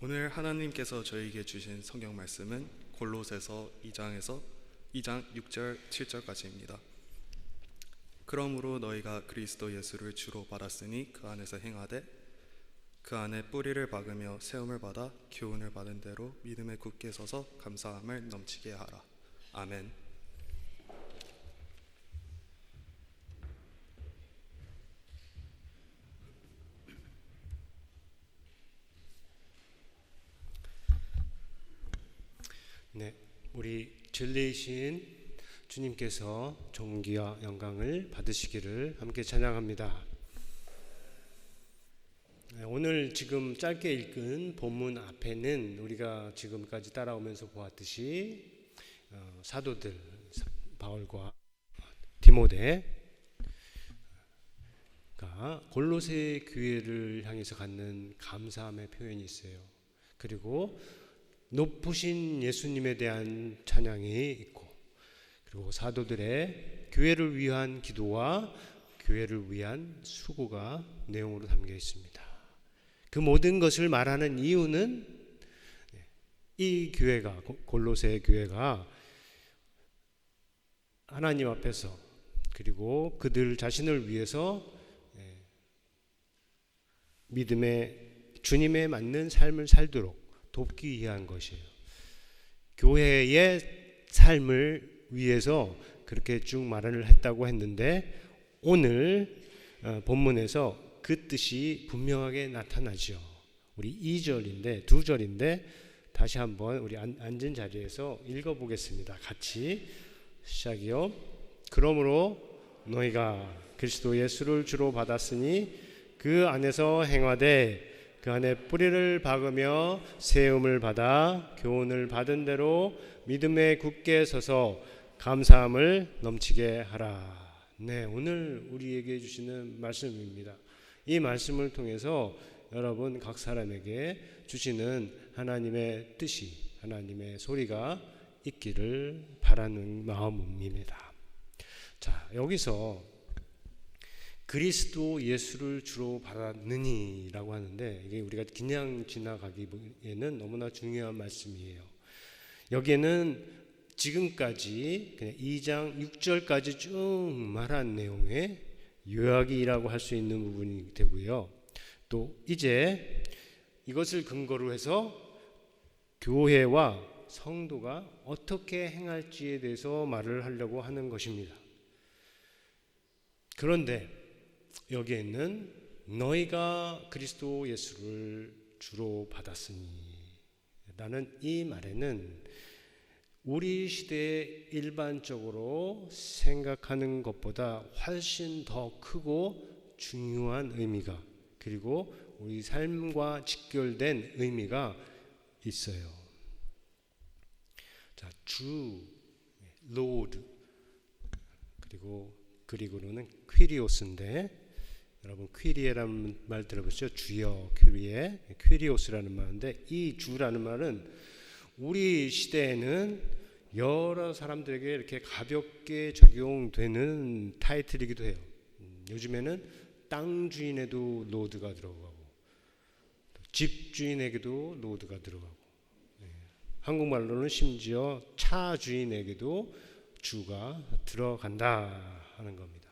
오늘 하나님께서 저에게 주신 성경 말씀은 골로새서 2장에서 2장 6절 7절까지입니다. 그러므로 너희가 그리스도 예수를 주로 받았으니 그 안에서 행하되 그 안에 뿌리를 박으며 세움을 받아 교훈을 받은 대로 믿음에 굳게 서서 감사함을 넘치게 하라. 아멘. 네, 우리 진리이신 주님께서 존귀와 영광을 받으시기를 함께 찬양합니다. 네, 오늘 지금 짧게 읽은 본문 앞에는 우리가 지금까지 따라오면서 보았듯이 어, 사도들 바울과 디모데가 골로새 교회를 향해서 갖는 감사함의 표현이 있어요. 그리고 높으신 예수님에 대한 찬양이 있고 그리고 사도들의 교회를 위한 기도와 교회를 위한 수고가 내용으로 담겨 있습니다. 그 모든 것을 말하는 이유는 이 교회가 골로새 교회가 하나님 앞에서 그리고 그들 자신을 위해서 믿음의 주님에 맞는 삶을 살도록 돕기 위한 것이에요. 교회의 삶을 위해서 그렇게 쭉 말을 했다고 했는데 오늘 어, 본문에서 그 뜻이 분명하게 나타나죠. 우리 2절인데 두 절인데 다시 한번 우리 앉은 자리에서 읽어 보겠습니다. 같이 시작이요. 그러므로 너희가 그리스도 예수를 주로 받았으니 그 안에서 행하되 그 안에 뿌리를 박으며 세움을 받아 교훈을 받은 대로 믿음에 굳게 서서 감사함을 넘치게 하라. 네, 오늘 우리에게 주시는 말씀입니다. 이 말씀을 통해서 여러분 각 사람에게 주시는 하나님의 뜻이 하나님의 소리가 있기를 바라는 마음입니다. 자, 여기서 그리스도 예수를 주로 받았느니라고 하는데 이게 우리가 그냥 지나가기에는 너무나 중요한 말씀이에요. 여기에는 지금까지 그냥 2장 6절까지 쭉 말한 내용의 요약이라고 할 수 있는 부분이 되고요. 또 이제 이것을 근거로 해서 교회와 성도가 어떻게 행할지에 대해서 말을 하려고 하는 것입니다. 그런데 여기에 있는 너희가 그리스도 예수를 주로 받았으니 라는 이 말에는 우리 시대에 일반적으로 생각하는 것보다 훨씬 더 크고 중요한 의미가 그리고 우리 삶과 직결된 의미가 있어요. 자, 주, 로드 그리고 그리고는 퀴리오스인데 여러분 퀴리에라는 말 들어보셨죠? 주여 퀴리에 퀴리오스라는 말인데 이 주라는 말은 우리 시대에는 여러 사람들에게 이렇게 가볍게 적용되는 타이틀이기도 해요. 음, 요즘에는 땅 주인에도 로드가 들어가고 집 주인에게도 로드가 들어가고 네. 한국말로는 심지어 차 주인에게도 주가 들어간다 하는 겁니다.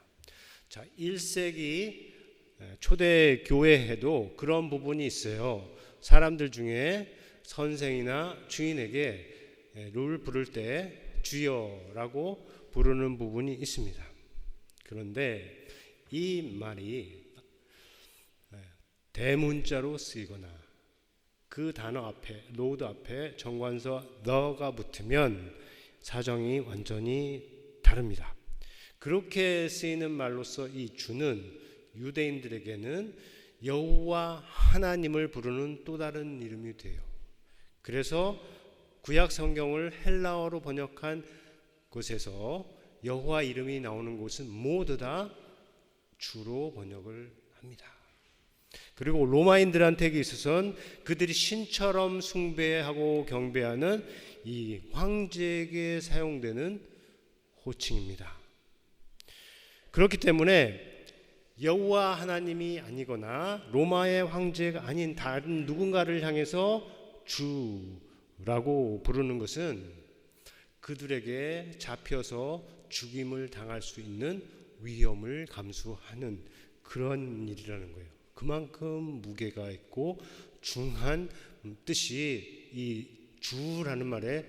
자, 1세기 초대 교회에도 그런 부분이 있어요. 사람들 중에 선생이나 주인에게 룰 부를 때 주여라고 부르는 부분이 있습니다. 그런데 이 말이 대문자로 쓰이거나 그 단어 앞에 로드 앞에 정관서 너가 붙으면 사정이 완전히 다릅니다. 그렇게 쓰이는 말로서 이 주는 유대인들에게는 여호와 하나님을 부르는 또 다른 이름이 돼요. 그래서 구약 성경을 헬라어로 번역한 곳에서 여호와 이름이 나오는 곳은 모두 다 주로 번역을 합니다. 그리고 로마인들한테 있어서는 그들이 신처럼 숭배하고 경배하는 이 황제에게 사용되는 호칭입니다. 그렇기 때문에 여호와 하나님이 아니거나 로마의 황제가 아닌 다른 누군가를 향해서 주라고 부르는 것은 그들에게 잡혀서 죽임을 당할 수 있는 위험을 감수하는 그런 일이라는 거예요. 그만큼 무게가 있고 중한 뜻이 이 주라는 말에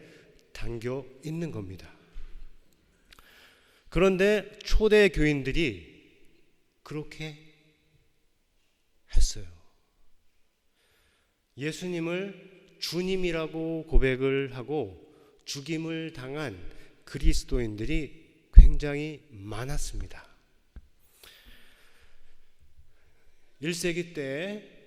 담겨 있는 겁니다. 그런데 초대 교인들이 그렇게 했어요. 예수님을 주님이라고 고백을 하고 죽임을 당한 그리스도인들이 굉장히 많았습니다. 1세기 때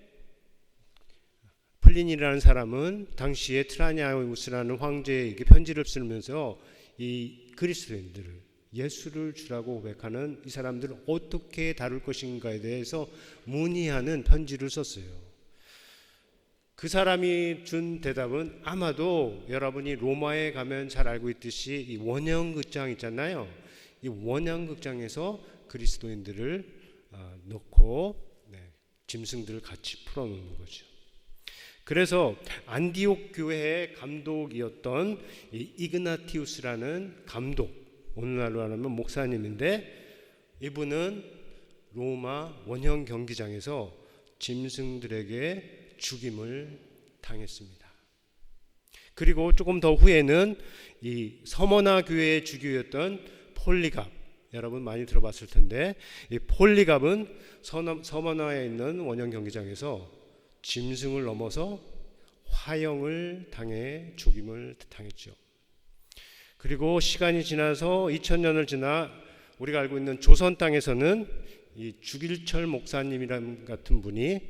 플린이라는 사람은 당시에 트라니아우스라는 황제에게 편지를 쓰면서 이 그리스도인들을 예수를 주라고 고백하는 이 사람들을 어떻게 다룰 것인가에 대해서 문의하는 편지를 썼어요. 그 사람이 준 대답은 아마도 여러분이 로마에 가면 잘 알고 있듯이 이 원형 극장 있잖아요. 이 원형 극장에서 그리스도인들을 어, 넣고 네, 짐승들을 같이 풀어놓는 거죠. 그래서 안디옥 교회의 감독이었던 이 이그나티우스라는 감독, 오늘날로 하면 목사님인데 이분은 로마 원형 경기장에서 짐승들에게 죽임을 당했습니다. 그리고 조금 더 후에는 이 서머나 교회의 주교였던 폴리갑 여러분 많이 들어봤을 텐데 이 폴리갑은 서머나에 있는 원형 경기장에서 짐승을 넘어서 화형을 당해 죽임을 당했죠. 그리고 시간이 지나서 2000년을 지나 우리가 알고 있는 조선 땅에서는 이 주길철 목사님이란 같은 분이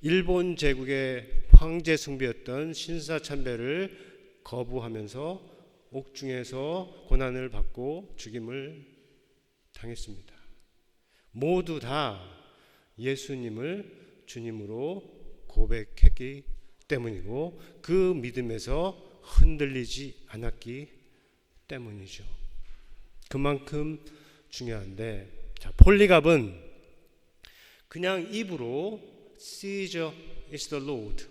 일본 제국의 황제 숭배였던 신사참배를 거부하면서 옥중에서 고난을 받고 죽임을 당했습니다. 모두 다 예수님을 주님으로 고백했기 때문이고 그 믿음에서 흔들리지 않았기 때문이죠. 그만큼 중요한데 자, 폴리갑은 그냥 입으로 Caesar is the Lord.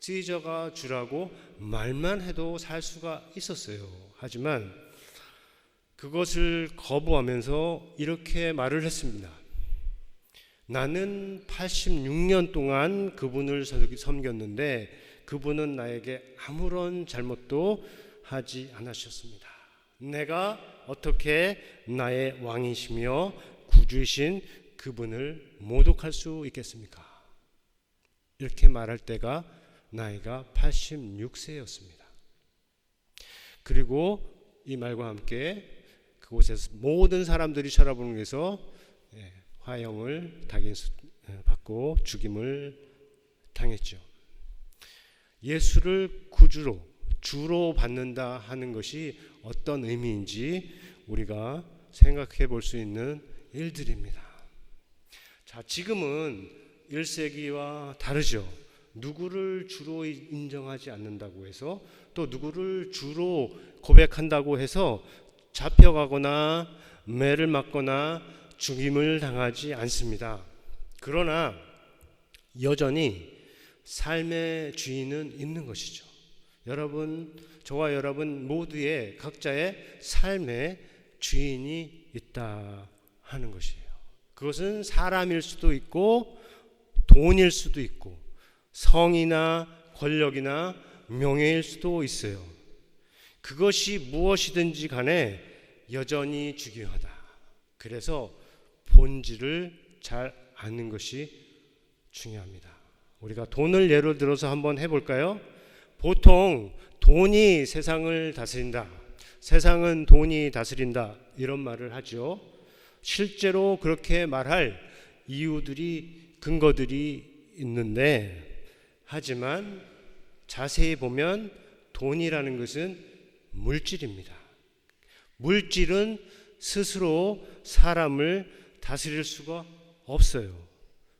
시저가 주라고 말만 해도 살 수가 있었어요. 하지만 그것을 거부하면서 이렇게 말을 했습니다. 나는 86년 동안 그분을 섬겼는데 그분은 나에게 아무런 잘못도 하지 않으셨습니다. 내가 어떻게 나의 왕이시며 구주이신 그분을 모독할 수 있겠습니까? 이렇게 말할 때가 나이가 86세였습니다. 그리고 이 말과 함께 그곳에서 모든 사람들이 쳐다보는 데서 예, 화형을 받고 죽임을 당했죠. 예수를 구주로 주로 받는다 하는 것이 어떤 의미인지 우리가 생각해 볼 수 있는 일들입니다. 자, 지금은 1세기와 다르죠. 누구를 주로 인정하지 않는다고 해서 또 누구를 주로 고백한다고 해서 잡혀가거나 매를 맞거나 죽임을 당하지 않습니다. 그러나 여전히 삶의 주인은 있는 것이죠. 여러분, 저와 여러분 모두의 각자의 삶의 주인이 있다 하는 것이에요. 그것은 사람일 수도 있고 돈일 수도 있고 성이나 권력이나 명예일 수도 있어요. 그것이 무엇이든지 간에 여전히 중요하다. 그래서 본질을 잘 아는 것이 중요합니다. 우리가 돈을 예로 들어서 한번 해볼까요? 보통 돈이 세상을 다스린다. 세상은 돈이 다스린다. 이런 말을 하죠. 실제로 그렇게 말할 이유들이 근거들이 있는데 하지만 자세히 보면 돈이라는 것은 물질입니다. 물질은 스스로 사람을 다스릴 수가 없어요.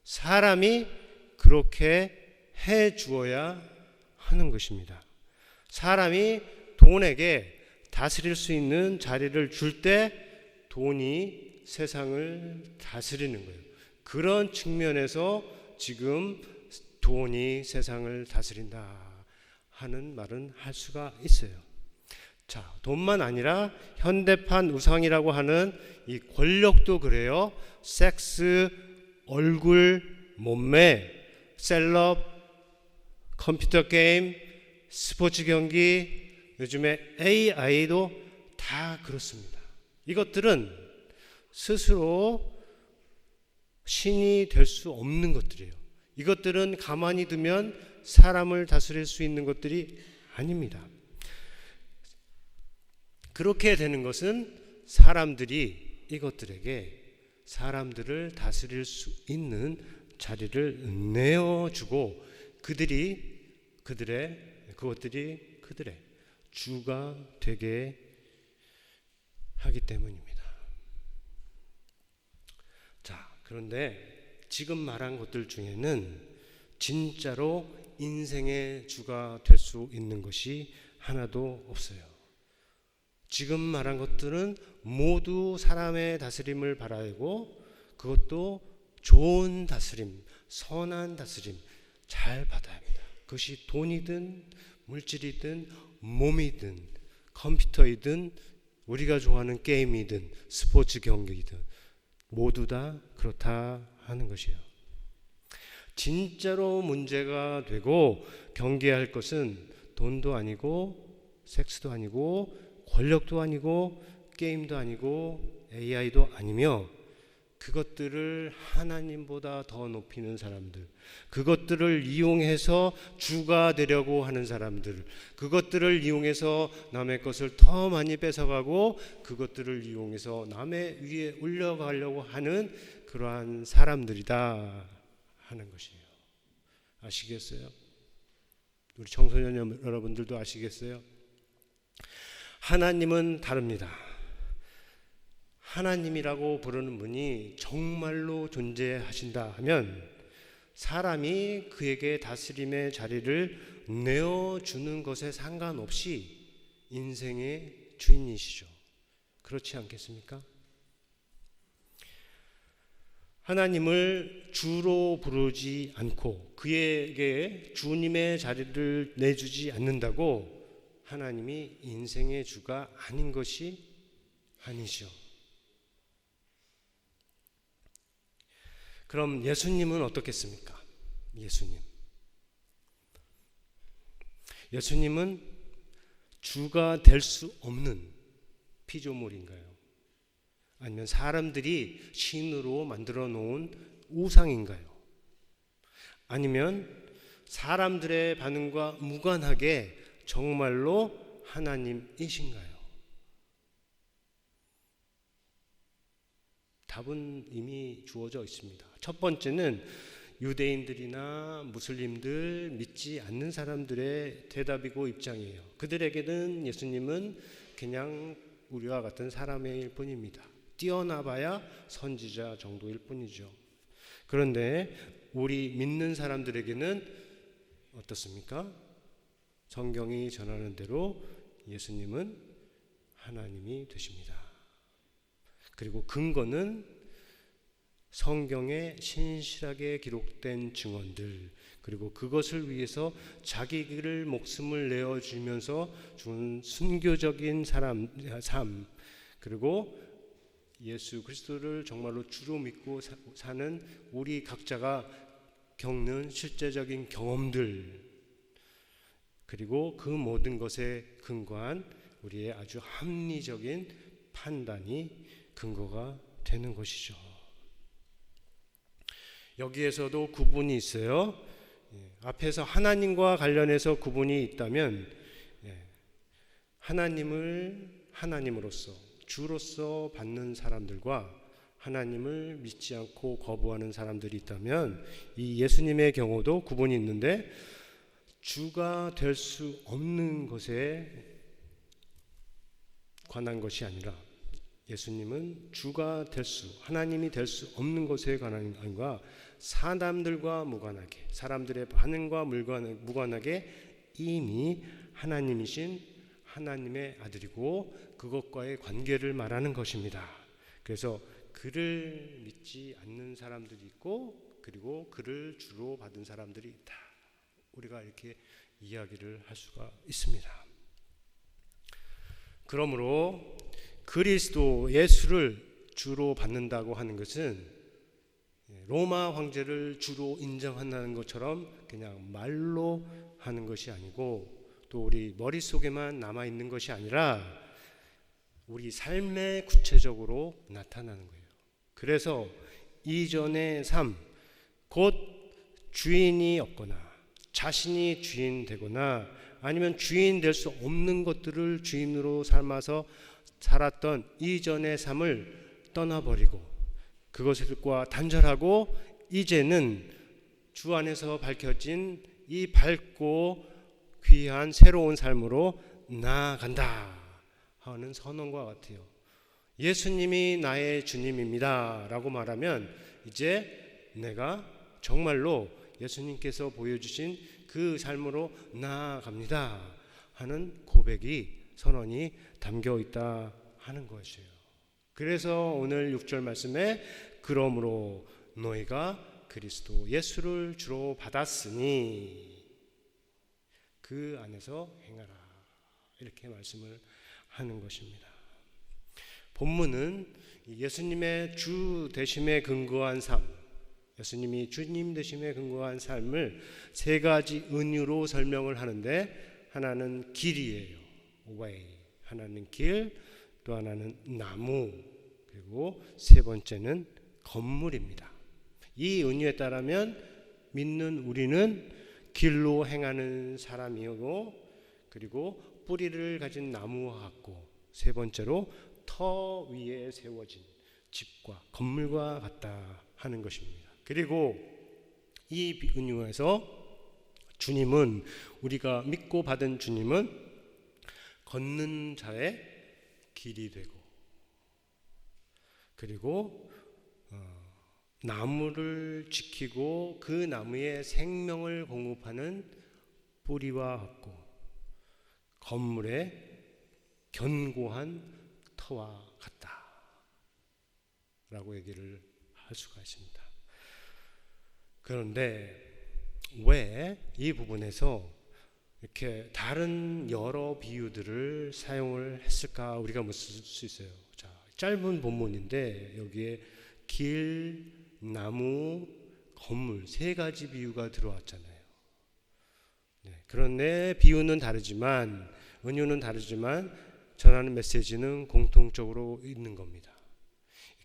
사람이 그렇게 해 주어야 하는 것입니다. 사람이 돈에게 다스릴 수 있는 자리를 줄 때 돈이 세상을 다스리는 거예요. 그런 측면에서 지금 돈이 세상을 다스린다 하는 말은 할 수가 있어요. 자, 돈만 아니라 현대판 우상이라고 하는 이 권력도 그래요. 섹스, 얼굴, 몸매, 셀럽, 컴퓨터 게임, 스포츠 경기, 요즘에 AI도 다 그렇습니다. 이것들은 스스로 신이 될 수 없는 것들이에요. 이것들은 가만히 두면 사람을 다스릴 수 있는 것들이 아닙니다. 그렇게 되는 것은 사람들이 이것들에게 사람들을 다스릴 수 있는 자리를 내어주고 그들이 그들의 그것들이 그들의 주가 되게 하기 때문입니다. 자, 그런데 지금 말한 것들 중에는 진짜로 인생의 주가 될 수 있는 것이 하나도 없어요. 지금 말한 것들은 모두 사람의 다스림을 바라고 그것도 좋은 다스림, 선한 다스림 잘 받아야 합니다. 그것이 돈이든 물질이든 몸이든 컴퓨터이든 우리가 좋아하는 게임이든 스포츠 경기이든 모두 다 그렇다 하는 것이에요. 진짜로 문제가 되고 경계할 것은 돈도 아니고 섹스도 아니고 권력도 아니고 게임도 아니고 AI도 아니며 그것들을 하나님보다 더 높이는 사람들, 그것들을 이용해서 주가 되려고 하는 사람들, 그것들을 이용해서 남의 것을 더 많이 뺏어가고 그것들을 이용해서 남의 위에 올려가려고 하는 그러한 사람들이다 하는 것이에요. 아시겠어요? 우리 청소년 여러분들도 아시겠어요? 하나님은 다릅니다. 하나님이라고 부르는 분이 정말로 존재하신다 하면 사람이 그에게 다스림의 자리를 내어주는 것에 상관없이 인생의 주인이시죠. 그렇지 않겠습니까? 하나님을 주로 부르지 않고 그에게 주님의 자리를 내주지 않는다고 하나님이 인생의 주가 아닌 것이 아니죠. 그럼 예수님은 어떻겠습니까? 예수님. 예수님은 주가 될 수 없는 피조물인가요? 아니면 사람들이 신으로 만들어 놓은 우상인가요? 아니면 사람들의 반응과 무관하게 정말로 하나님이신가요? 답은 이미 주어져 있습니다. 첫 번째는 유대인들이나 무슬림들 믿지 않는 사람들의 대답이고 입장이에요. 그들에게는 예수님은 그냥 우리와 같은 사람일 뿐입니다. 뛰어나봐야 선지자 정도일 뿐이죠. 그런데 우리 믿는 사람들에게는 어떻습니까? 성경이 전하는 대로 예수님은 하나님이 되십니다. 그리고 근거는 성경에 신실하게 기록된 증언들 그리고 그것을 위해서 자기 를 목숨을 내어 주면서 준 순교적인 사람 삶 그리고 예수 그리스도를 정말로 주로 믿고 사는 우리 각자가 겪는 실제적인 경험들 그리고 그 모든 것에 근거한 우리의 아주 합리적인 판단이 근거가 되는 것이죠. 여기에서도 구분이 있어요. 예, 앞에서 하나님과 관련해서 구분이 있다면 예, 하나님을 하나님으로서 주로서 받는 사람들과 하나님을 믿지 않고 거부하는 사람들이 있다면 이 예수님의 경우도 구분이 있는데 주가 될 수 없는 것에 관한 것이 아니라 예수님은 주가 될 수, 하나님이 될 수 없는 것에 관한 것과 사람들과 무관하게, 사람들의 반응과 무관하게 이미 하나님이신 하나님의 아들이고 그것과의 관계를 말하는 것입니다. 그래서 그를 믿지 않는 사람들이 있고 그리고 그를 주로 받은 사람들이 있다. 우리가 이렇게 이야기를 할 수가 있습니다. 그러므로 그리스도 예수를 주로 받는다고 하는 것은 로마 황제를 주로 인정한다는 것처럼 그냥 말로 하는 것이 아니고 또 우리 머릿속에만 남아 있는 것이 아니라 우리 삶에 구체적으로 나타나는 거예요. 그래서 이전의 삶, 곧 주인이 없거나 자신이 주인 되거나 아니면 주인 될 수 없는 것들을 주인으로 삶아서 살았던 이전의 삶을 떠나버리고 그것과 단절하고 이제는 주 안에서 밝혀진 이 밝고 귀한 새로운 삶으로 나아간다 하는 선언과 같아요. 예수님이 나의 주님입니다. 라고 말하면 이제 내가 정말로 예수님께서 보여주신 그 삶으로 나아갑니다. 하는 고백이 선언이 담겨 있다 하는 것이에요. 그래서 오늘 6절 말씀에 그러므로 너희가 그리스도 예수를 주로 받았으니 그 안에서 행하라. 이렇게 말씀을 하는 것입니다. 본문은 예수님의 주 되심에 근거한 삶, 예수님이 주님 되심에 근거한 삶을 세 가지 은유로 설명을 하는데 하나는 길이에요. way. 하나는 길, 또 하나는 나무, 그리고 세 번째는 건물입니다. 이 은유에 따르면 믿는 우리는 길로 행하는 사람이고 그리고 뿌리를 가진 나무와 같고 세 번째로 터 위에 세워진 집과 건물과 같다 하는 것입니다. 그리고 이 은유에서 주님은 우리가 믿고 받은 주님은 걷는 자의 길이 되고 그리고 어, 나무를 지키고 그 나무에 생명을 공급하는 뿌리와 같고 건물의 견고한 터와 같다 라고 얘기를 할 수가 있습니다. 그런데 왜 이 부분에서 이렇게 다른 여러 비유들을 사용을 했을까 우리가 묻을 수 있어요. 자, 짧은 본문인데 여기에 길, 나무, 건물 세 가지 비유가 들어왔잖아요. 네, 그런데 비유는 다르지만 은유는 다르지만 전하는 메시지는 공통적으로 있는 겁니다.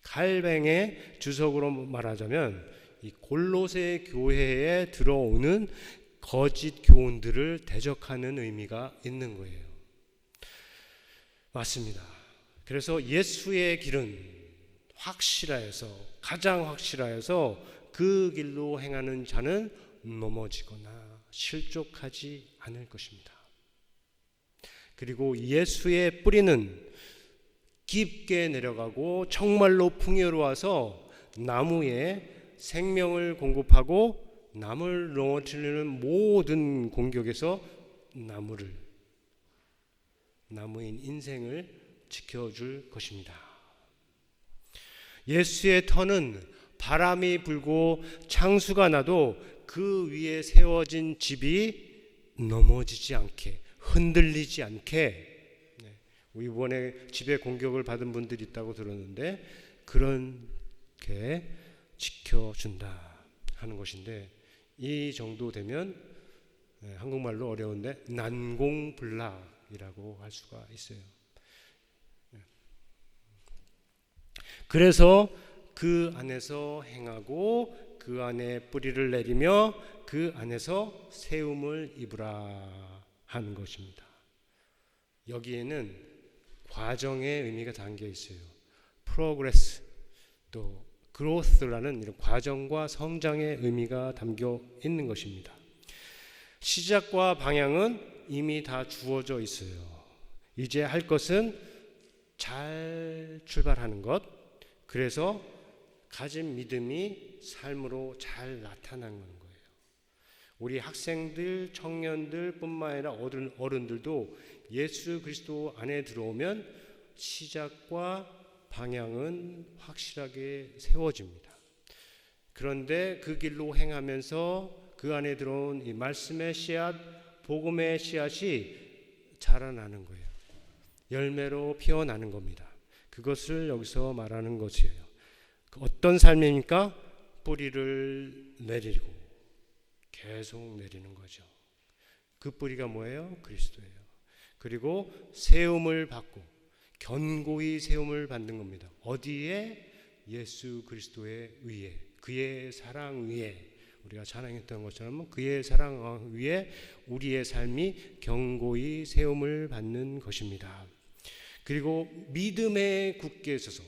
칼뱅의 주석으로 말하자면 이 골로새 교회에 들어오는 거짓 교훈들을 대적하는 의미가 있는 거예요. 맞습니다. 그래서 예수의 길은 확실하여서 가장 확실하여서 그 길로 행하는 자는 넘어지거나 실족하지 않을 것입니다. 그리고 예수의 뿌리는 깊게 내려가고 정말로 풍요로워서 나무에 생명을 공급하고 남을 넘어뜨리는 모든 공격에서 나무를 나무인 인생을 지켜줄 것입니다. 예수의 터는 바람이 불고 창수가 나도 그 위에 세워진 집이 넘어지지 않게 흔들리지 않게 네, 이번에 집에 공격을 받은 분들이 있다고 들었는데 그렇게 지켜준다 하는 것인데 이 정도 되면 네, 한국말로 어려운데 난공불락이라고 할 수가 있어요. 네. 그래서 그 안에서 행하고 그 안에 뿌리를 내리며 그 안에서 세움을 입으라 하는 것입니다. 여기에는 과정의 의미가 담겨 있어요. 프로그레스 또 growth라는 이런 과정과 성장의 의미가 담겨 있는 것입니다. 시작과 방향은 이미 다 주어져 있어요. 이제 할 것은 잘 출발하는 것. 그래서 가진 믿음이 삶으로 잘 나타나는 거예요. 우리 학생들, 청년들 뿐만 아니라 어른, 어른들도 예수 그리스도 안에 들어오면 시작과 방향은 확실하게 세워집니다. 그런데 그 길로 행하면서 그 안에 들어온 이 말씀의 씨앗, 복음의 씨앗이 자라나는 거예요. 열매로 피어나는 겁니다. 그것을 여기서 말하는 것이에요. 그 어떤 삶입니까? 뿌리를 내리고 계속 내리는 거죠. 그 뿌리가 뭐예요? 그리스도예요. 그리고 세움을 받고 견고히 세움을 받는 겁니다. 어디에? 예수 그리스도에 의해 그의 사랑 위에 우리가 찬양했던 것처럼 그의 사랑 위에 우리의 삶이 견고히 세움을 받는 것입니다. 그리고 믿음에 굳게 서서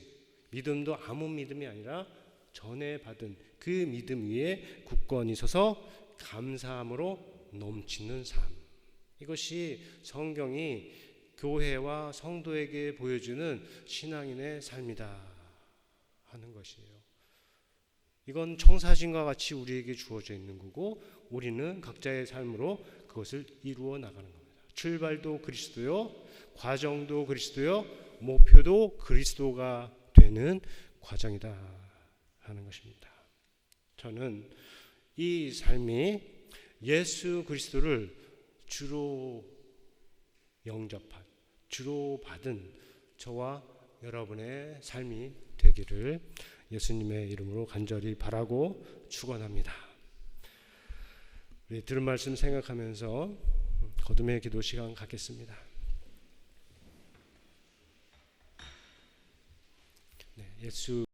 믿음도 아무 믿음이 아니라 전에 받은 그 믿음 위에 굳건히 서서 감사함으로 넘치는 삶. 이것이 성경이 교회와 성도에게 보여주는 신앙인의 삶이다 하는 것이에요. 이건 청사진과 같이 우리에게 주어져 있는 거고 우리는 각자의 삶으로 그것을 이루어 나가는 겁니다. 출발도 그리스도요, 과정도 그리스도요, 목표도 그리스도가 되는 과정이다 하는 것입니다. 저는 이 삶이 예수 그리스도를 주로 영접한, 주로 받은 저와 여러분의 삶이 되기를 예수님의 이름으로 간절히 바라고 축원합니다. 우리 들은 말씀 생각하면서 거듭의 기도 시간 갖겠습니다. 네, 예수